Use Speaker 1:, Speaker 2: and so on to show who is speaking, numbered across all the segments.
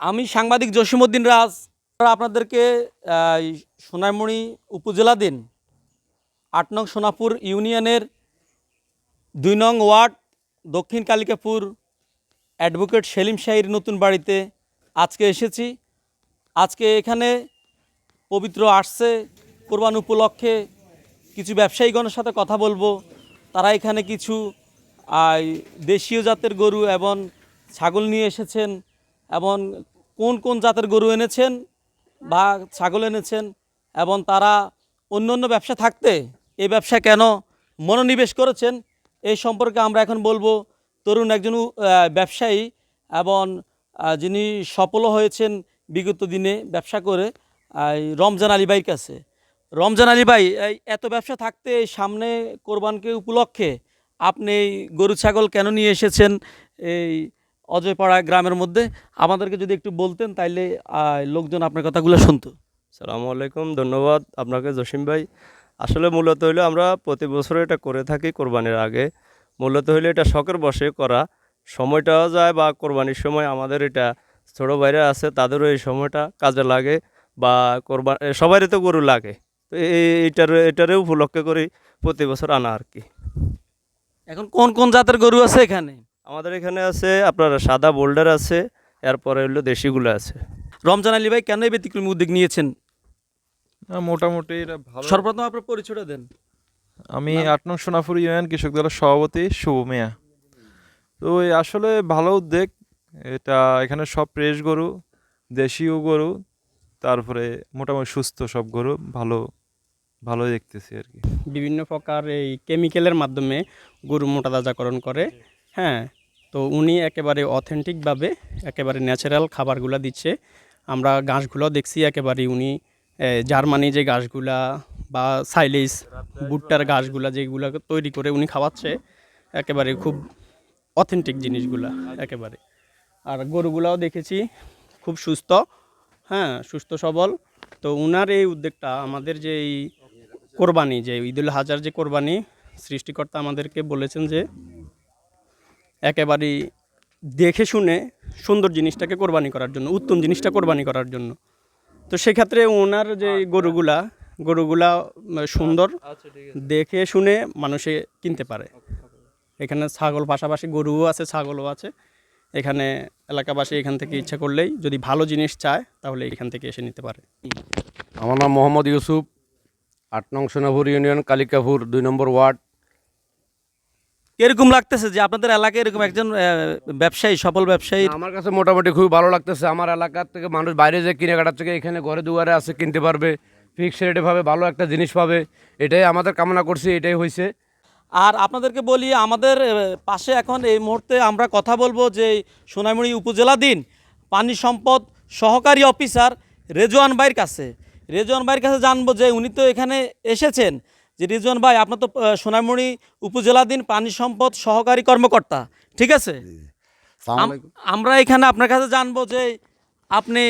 Speaker 1: আমি সাংবাদিক জসিমউদ্দিন রাজ। আপনাদেরকে সোনারমণি উপজেলাধীন আট নং সোনাপুর ইউনিয়নের দুই নং ওয়ার্ড, দক্ষিণ কালিকাপুর অ্যাডভোকেট সেলিম শাহির নতুন বাড়িতে আজকে এসেছি। আজকে এখানে পবিত্র আসছে, কোরবান উপলক্ষে কিছু ব্যবসায়ীগণের সাথে কথা বলব। তারা এখানে কিছু দেশীয় জাতের গরু এবং ছাগল নিয়ে এসেছেন। এবং কোন কোন জাতের গরু এনেছেন বা ছাগল এনেছেন এবং তারা অন্য অন্য ব্যবসা থাকতে এই ব্যবসা কেন মনোনিবেশ করেছেন, এই সম্পর্কে আমরা এখন বলব। তরুণ একজন ব্যবসায়ী এবং যিনি সফলও হয়েছেন বিগত দিনে ব্যবসা করে রমজান আলী ভাইয়ের কাছে। রমজান আলী ভাই এত ব্যবসা থাকতে সামনে কোরবানকে উপলক্ষে আপনি গরু, ছাগল কেন নিয়ে এসেছেন? এই অজয়পাড়া গ্রামের মধ্যে। আমাদেরকে যদি একটু বলতেন তাইলে লোকজন আপনার কথাগুলো শুনতো।
Speaker 2: সালামু আলাইকুম ধন্যবাদ আপনাকে জসিম ভাই। আসলে মূলত হইল আমরা প্রতি বছর এটা করে থাকি কোরবানির আগে। মূলত হইল এটা শখের বসে করা। সময়টাও যায় বা কোরবানির সময় আমাদের এটা ছোটো বাইরে আছে তাদেরও এই সময়টা কাজে লাগে বা কোরবান সবারই তো গরু লাগে। তো এই এটার এটারে উপলক্ষে করি প্রতি বছর আনা আর কি।
Speaker 1: এখন কোন কোন জাতের গরু আছে এখানে?
Speaker 2: আমাদের এখানে আছে আপনার সাদা বোল্ডার আছে এরপরে হইল দেশিগুলো আছে।
Speaker 1: রমজান আলী ভাই কেন এই ব্যতিক্রমী উদ্যোগ নিয়েছেন?
Speaker 3: মোটামুটি এটা ভালো।
Speaker 1: সর্বপ্রথম আপনার পরিচয়টা দেন।
Speaker 3: আমি আট নং সোনাপুর ইউনিয়ন কৃষক দলের সভাপতি শুভ মিয়া। তো আসলে ভালো উদ্যোগ। এটা এখানে সব ফ্রেশ গরু দেশীয় গরু তারপরে মোটামুটি সুস্থ সব গরু ভালো ভালো দেখতেছি আর কি।
Speaker 4: বিভিন্ন প্রকার এই কেমিক্যালের মাধ্যমে গরু মোটা তাজাকরণ করে। হ্যাঁ তো উনি একেবারে অথেন্টিকভাবে একেবারে ন্যাচারাল খাবারগুলো দিচ্ছে। আমরা ঘাসগুলো দেখছি একেবারে উনি জার্মানি যে ঘাসগুলা বা সাইলিস ভুট্টার ঘাসগুলা যেগুলো তৈরি করে উনি খাওয়াচ্ছে, একেবারে খুব অথেন্টিক জিনিসগুলা একেবারে। আর গরুগুলাও দেখেছি, খুব সুস্থ হ্যাঁ সুস্থ সবল। তো উনার এই উদ্যোগটা, আমাদের যে এই কোরবানি, যে ঈদুল হাজার যে কোরবানি, সৃষ্টিকর্তা আমাদেরকে বলেছেন যে একেবারেই দেখে শুনে সুন্দর জিনিসটাকে কোরবানি করার জন্য উত্তম জিনিসটা কোরবানি করার জন্য। তো সেক্ষেত্রে ওনার যে গরুগুলা গরুগুলা সুন্দর দেখে শুনে মানুষে কিনতে পারে। এখানে ছাগল পাশাপাশি গরুও আছে ছাগলও আছে। এখানে এলাকাবাসী এখান থেকে ইচ্ছা করলেই যদি ভালো জিনিস চায় তাহলে এখান থেকে এসে নিতে পারে।
Speaker 5: আমার নাম মোহাম্মদ ইউসুফ আট নং সোনাপুর ইউনিয়ন কালিকাপুর দুই নম্বর ওয়ার্ড।
Speaker 1: এরকম লাগতেছে যে আপনাদের এলাকায় এরকম একজন ব্যবসায়ী সফল ব্যবসায়ী?
Speaker 5: আমার কাছে মোটামুটি খুবই ভালো লাগতেছে। আমার এলাকার থেকে মানুষ বাইরে যে কিনে কাটার থেকে এখানে ঘরে দুয়ারে আসে কিনতে পারবে। ফিক্স রেটে পাবে ভালো একটা জিনিস পাবে। এটাই আমাদের কামনা করছি এটাই হয়েছে
Speaker 1: আর আপনাদেরকে বলি আমাদের পাশে এখন এই মুহূর্তে আমরা কথা বলব যে সোনামুড়ি উপজেলাধীন পানি সম্পদ সহকারী অফিসার রেজওয়ান ভাইয়ের কাছে। রেজওয়ান ভাইয়ের কাছে জানব যে উনি তো এখানে এসেছেন। যে রেজওয়ান ভাই আপনার তো আহ, সোনামুড়ি উপজেলাধীন পানি সম্পদ সহকারী কর্মকর্তা। ঠিক আছে? আমরা এখানে আপনার কাছে জানব যে আপনি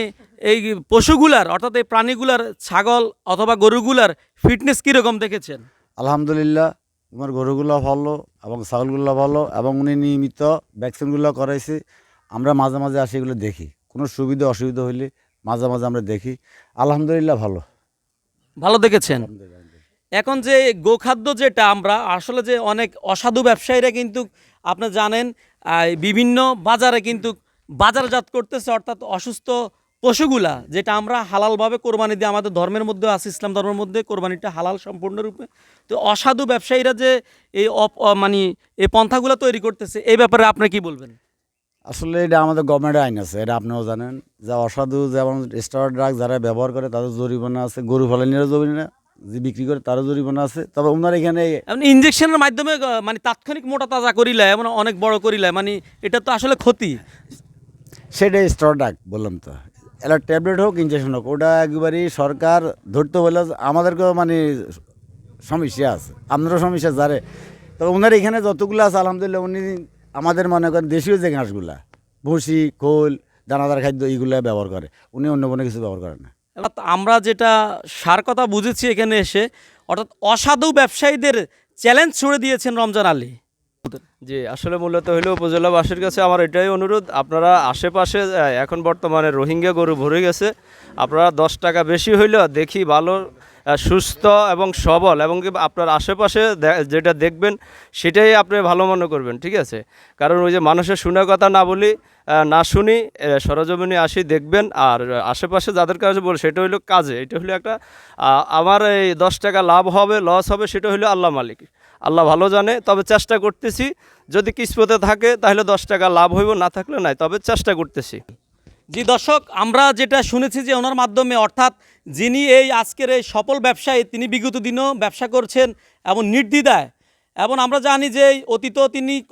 Speaker 1: এই পশুগুলার অর্থাৎ এই প্রাণীগুলার ছাগল অথবা গরুগুলার ফিটনেস কীরকম দেখেছেন?
Speaker 6: আলহামদুলিল্লাহ তোমার গরুগুলো ভালো এবং ছাগলগুলো ভালো এবং উনি নিয়মিত ভ্যাকসিনগুলো করাইছে। আমরা মাঝে মাঝে আসি এগুলো দেখি। কোনো সুবিধা অসুবিধা হইলে মাঝে মাঝে আমরা দেখি। আলহামদুলিল্লাহ ভালো।
Speaker 1: ভালো দেখেছেন? এখন যে গোখাদ্য যেটা আমরা, আসলে যে অনেক অসাধু ব্যবসায়ীরা কিন্তু আপনি জানেন বিভিন্ন বাজারে কিন্তু বাজারজাত করতেছে অর্থাৎ অসুস্থ পশুগুলা, যেটা আমরা হালালভাবে কোরবানি দিয়ে আমাদের ধর্মের মধ্যে আছে, ইসলাম ধর্মের মধ্যে কোরবানিটা হালাল সম্পূর্ণরূপে তো অসাধু ব্যবসায়ীরা যে এই মানে এই পন্থাগুলো তৈরি করতেছে, এই ব্যাপারে আপনি কি বলবেন?
Speaker 6: আসলে এটা আমাদের গভর্নমেন্টের আইন আছে, এটা আপনিও জানেন। যে অসাধু যেমন স্টার ড্রাগ যারা ব্যবহার করে, তাদের জরিমানা আছে, গরু ফলানিরও জরিমানা যে বিক্রি করে তারও জরিমানা আছে। তবে ওনার এখানে
Speaker 1: ইঞ্জেকশনের মাধ্যমে মানে তাৎক্ষণিক মোটা তাজা করিলে এমন অনেক বড় করিলে মানে এটা তো আসলে ক্ষতি।
Speaker 6: সেটাই স্টার ড্রাগ বললাম তো। এটা ট্যাবলেট হোক ইঞ্জেকশন হোক ওটা একবারই সরকার ধরতে বলে আমাদেরকেও মানে সমস্যা আছে। আপনারও সমস্যা যারে। তবে ওনার এখানে যতগুলো আছে আলহামদুলিল্লাহ উনি আমাদের মনে করেন দেশীয় যে ঘাসগুলা ভুসি খোল দানাদার খাদ্য এইগুলো ব্যবহার করে। উনি অন্য কোনো কিছু ব্যবহার করে না।
Speaker 1: অর্থাৎ আমরা যেটা সার কথা বুঝেছি এখানে এসে, অর্থাৎ অসাধু ব্যবসায়ীদের চ্যালেঞ্জ ছুড়ে দিয়েছেন রমজান আলী।
Speaker 2: জি, আসলে মূলত হলো উপজেলাবাসীর কাছে আমার এটাই অনুরোধ। আপনারা আশেপাশে এখন বর্তমানে রোহিঙ্গা গরু ভরে গেছে। আপনারা দশ টাকা বেশি হইলেও দেখি ভালো সুস্থ এবং সবল এবং কি আপনার আশেপাশে যেটা দেখবেন, সেটাই আপনি ভালো মনে করবেন, ঠিক আছে? কারণ ওই যে মানুষের শোনা কথা না বলি না শুনি সরজমিনে আসি, দেখবেন, আর আশেপাশে যাদের কাছে বল, সেটা হলো কাজে। এটা হলো একটা আমার এই দশ টাকা লাভ হবে, লস হবে, সেটা হলো আল্লাহ মালিক। আল্লাহ ভালো জানে, তবে চেষ্টা করতেছি, যদি কিসমতে থাকে, তাহলে দশ টাকা লাভ হইব, না থাকলে নাই, তবে চেষ্টা করতেছি।
Speaker 1: জি দর্শক, আমরা যেটা শুনেছি যে ওনার মাধ্যমে, অর্থাৎ যিনি এই আজকের এই সফল ব্যবসায়ী, তিনি বিগত দিনও ব্যবসা করছেন এবং নির্দ্বিধায়। এবং আমরা জানি যে অতীত তিনি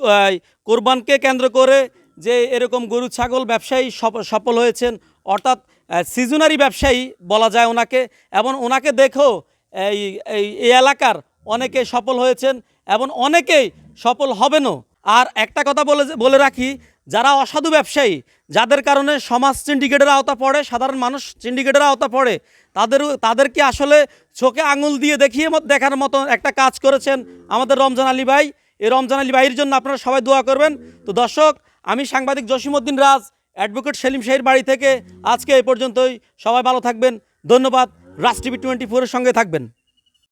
Speaker 1: কোরবানকে কেন্দ্র করে যে এরকম গরু, ছাগল ব্যবসায়ী সফ- সফল হয়েছেন। অর্থাৎ সিজনারি ব্যবসায়ী বলা যায় ওনাকে। এবং ওনাকে দেখো এই এই এই এলাকার অনেকে সফল হয়েছেন এবং অনেকেই সফল হবেনও। আর একটা কথা বলে বলে রাখি যারা অসাধু ব্যবসায়ী, যাদের কারণে সমাজ সিন্ডিকেটের আওতা পড়ে, সাধারণ মানুষ সিন্ডিকেটের আওতা পড়ে, তাদের, তাদেরকে আসলে চোখে আঙুল দিয়ে দেখিয়ে দেখার মতো একটা কাজ করেছেন আমাদের রমজান আলী ভাই। এই রমজান আলী ভাইয়ের জন্য আপনারা সবাই দোয়া করবেন। তো দর্শক, আমি সাংবাদিক জসিমউদ্দিন রাজ, অ্যাডভোকেট সেলিম শাহির বাড়ি থেকে আজকে এই পর্যন্তই। সবাই ভালো থাকবেন। ধন্যবাদ। রাজ টিভি টোয়েন্টি ফোরের সঙ্গে থাকবেন।